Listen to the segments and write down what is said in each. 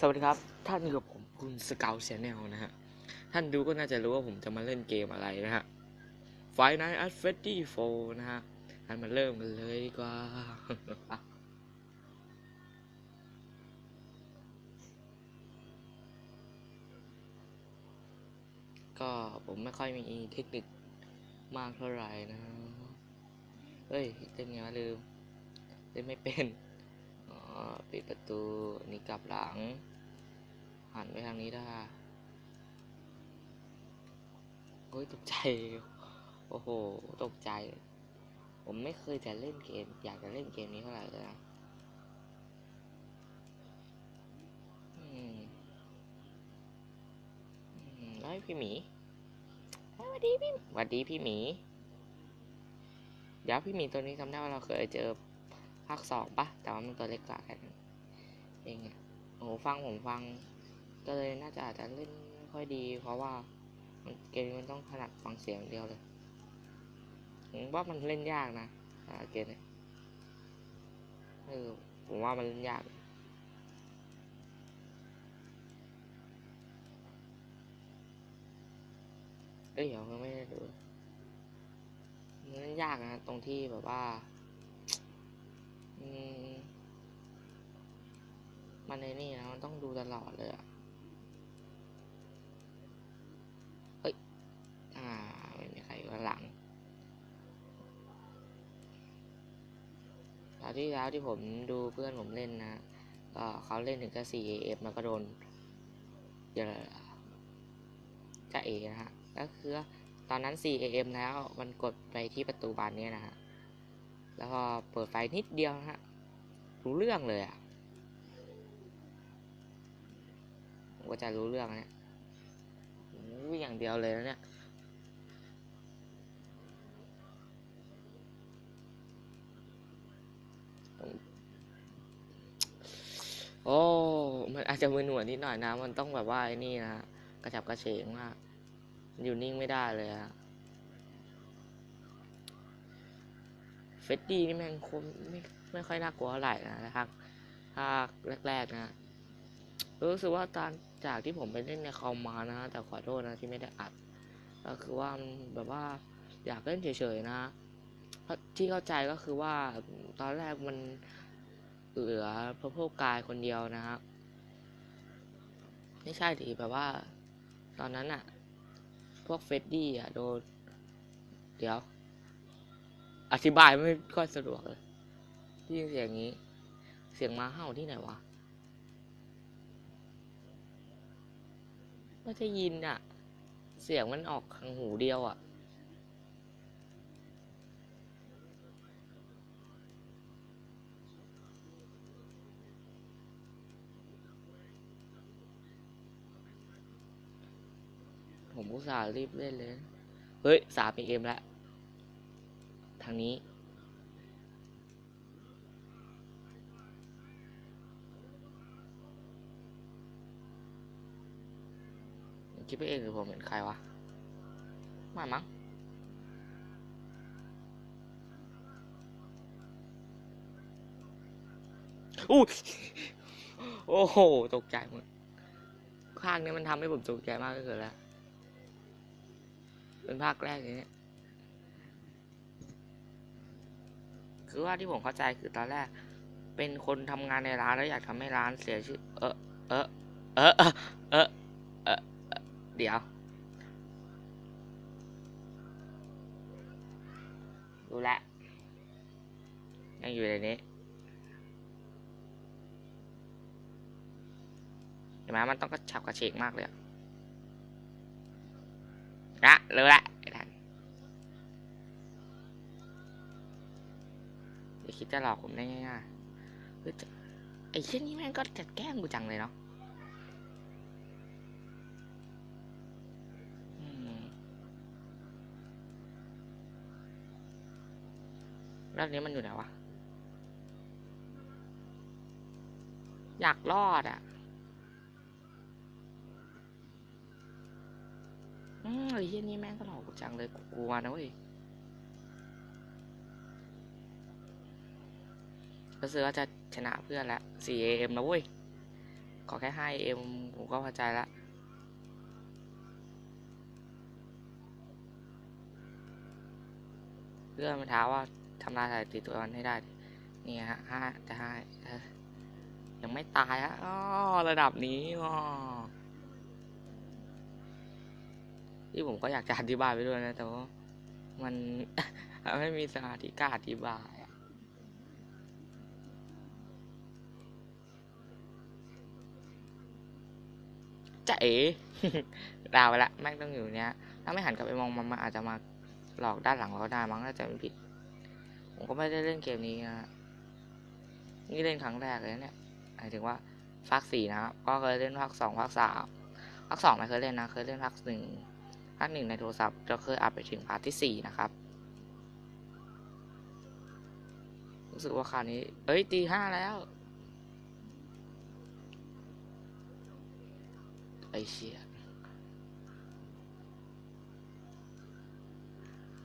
สวัสดีครับ ท่านกับผมคุณสเกลชนแนลนะฮะ ท่านดูก็น่าจะรู้ว่าผมจะมาเล่นเกมอะไรนะฮะไฟน i ล at Freddy 4นะฮะท่านมาเริ่มกันเลยดีกว่า ก็ผมไม่ค่อยมีเทคนิคมากเท่าไหร่นะ เฮ้ยเล่นไงวะลืมเล่นไม่เป็น ปิดประตูนี่กลับหลัง หันไปทางนี้ได้โอ้ยตกใจ โอ้โห ตกใจ ผมไม่เคยจะเล่นเกม อยากจะเล่นเกมนี้เท่าไหร่เลยนะอืมอืมแล้วให้พี่หมีสวัสดีพี่สวัสดีพี่หมีเดี๋ยวพี่หมีตัวนี้จำได้ว่าเราเคยเจอ ภาคสองปะแต่ว่ามันตัวเล็กกว่ากันเองโอ้โหฟังผมฟัง ก็เลยน่าจะอาจจะเล่นไม่ค่อยดี เพราะว่ามันเกมมันต้องถนัดฟังเสียงเดียวเลยผมว่ามันเล่นยากนะเกมเนี่ยเออผมว่ามันเล่นยากเอ้ยเดี๋ยวยังไม่ได้ดูมันเล่นยากนะตรงที่แบบว่า มันในนี่นะมันต้องดูตลอดเลยอะเฮ้ย อ่า ไม่มีใครอยู่ข้างหลังคราวที่แล้วที่ผมดูเพื่อนผมเล่นนะ ก็เขาเล่นถึงแค่ 4AF แล้วก็โดนเยอะจะเอนะฮะ ก็คือตอนนั้น 4AM แล้วมันกดไปที่ประตูบานนี้นะฮะ แล้วพอเปิดไฟนิดเดียวนะฮะ รู้เรื่องเลยอะ่ะผมก็จะรู้เรื่องนะเนี่ยอย่างเดียวเลยนะเนี่ยโอ้ มันอาจจะมือหนวดนิดหน่อยนะ มันต้องแบบว่าไอ้นี่นะ กระฉับกระเฉงมากมันอยู่นิ่งไม่ได้เลยอะ เฟดดี้นี่แม่งคมไม่ไม่ค่อยน่ากลัวเท่าไหร่นะครับภาคแรก ๆ นะรู้สึกว่าตอนจากที่ผมไปเล่นในคอมมานะ แต่ขอโทษนะที่ไม่ได้อัด ก็คือว่าแบบว่าอยากเล่นเฉยๆนะที่เข้าใจก็คือว่าตอนแรกมันเหลือพระโพกกายคนเดียวนะครับไม่ใช่ดิแบบว่า ตอนนั้นอะพวกเฟดดี้อะโดนเดี๋ยว อธิบายไม่ค่อยสะดวกเลยได้ยินเสียงนี้ เสียงมาเห่าที่ไหนวะไม่ได้ยินอะเสียงมันออกทางหูเดียวอะผมอุตส่าห์รีบเล่นเลย เฮ้ยสามเอ็มแล้ว ทางนี้ คิดไปเองหรือผมเห็นใครวะ ไม่มั้งอู้โอ้โห ตกใจหมดภาคนี้มันทำให้ผมตกใจมากก็คือแล้ว เป็นภาคแรกอย่างเนี้ย คือว่าที่ผมเข้าใจคือตอนแรก เป็นคนทำงานในร้านแล้วอยากทำให้ร้านเสียชื่อ เออเออเออเออเออเดี๋ยวดูแลวยังอยู่ในนี้เห็นไหมมันต้องกระฉับกระเฉงมากเลยอะนะรู้ละไอ้ท่านอย่าคิดจะหลอกผมได้ง่ายๆเฮ้ยไอ้เช่นนี้แม่งก็จัดแกล้งกูจังเลยเนาะอืมรอบนี้มันอยู่ไหนวะ อยากรอดอะอืมไอ้เหี้ยนี่แม่งก็หลอกกูจังเลยกูกลัวนะเว้ย รู้สึกว่าจะชนะเพื่อนละ 4am นะเว้ย ขอแค่ห้าเอ็มผมก็พอใจละเลื่อนมาท้าว่าทำลายสถิติตัวมันให้ได้ นี่ฮะห้าจะห้ายังไม่ตายฮะอ๋อระดับนี้อ๋อที่ผมก็อยากจะอธิบายไปด้วยนะ แต่ว่ามัน ไม่มีสมาธิกล้าอธิบาย จะเอ๋ดาวไปละแม่งต้องอยู่เนี้ย ถ้าไม่หันกลับไปมองมันมันอาจจะมาหลอกด้านหลังเราได้มั้งถ้าจะไม่ผิด ผมก็ไม่ได้เล่นเกมนี้นะนี่เล่นครั้งแรกเลยเนี่ยหมายถึงว่าภาคสี่นะครับก็เคยเล่นภาคสองภาคสามภาคสองไม่เคยเล่นนะเคยเล่นภาคหนึ่งภาคหนึ่งในโทรศัพท์จะเคยอัพไปถึงภาคที่สี่นะครับรู้สึกว่าคราวนี้ เอ้ยตีห้าแล้ว ไอเชีย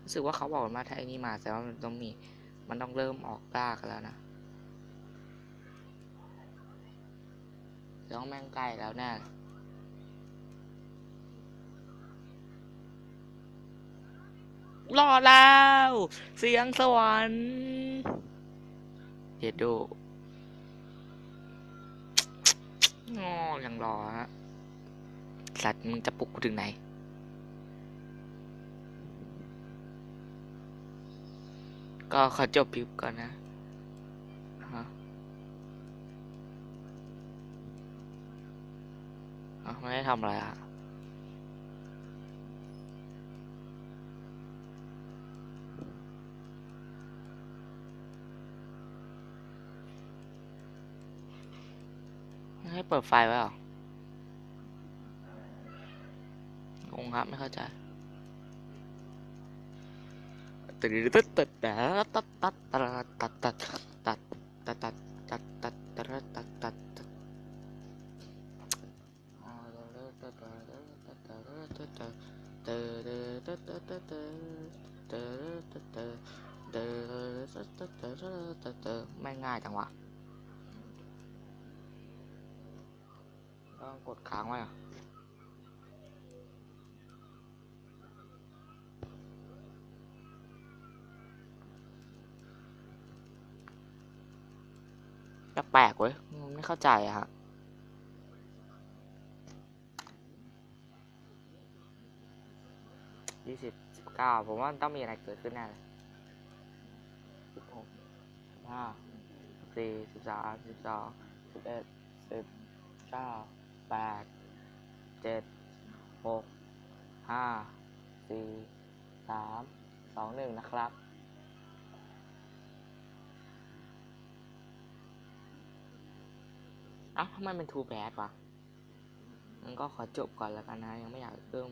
รู้สึกว่าเขาบอกว่าถ้าไอ้นี่มาแต่ว่ามันต้องมี มันต้องเริ่มออกลากันแล้วนะต้องแม่งใกล้แล้วแน่รอดแล้ว เสียงสวรรค์เดี๋ยวดูงอยังรอฮะ สัตว์มึงจะปลุกกูถึงไหน ก็ขอจบคลิปก่อนนะฮะไม่ได้ทำอะไรอะให้เปิดไฟไว้หรอ งครับไม่เข้าใจตึ๊ดตึ๊ดตึ๊ดตัดตัดตัดตัดตัดตัดตัดตัดตัดตัดตัดตัดตัดตัดไม่ง่ายจังวะต้องกดค้างไว้อะ ปลกๆเว้ยไม่เข้าใจอะฮะยี่สิบสิบเก้าผมว่าต้องมีอะไรเกิดขึ้นแน่เลยสิบหกห้าสิบสี่สิบสามสิบสองสิบเอ็ดสิบเก้าแปดเจ็ดหกห้าสี่สามสองหนึ่งนะครับ อ้าทำไมมันทูแบดวะมันก็ขอจบก่อนแล้วกันนะ ยังไม่อยากเริ่ม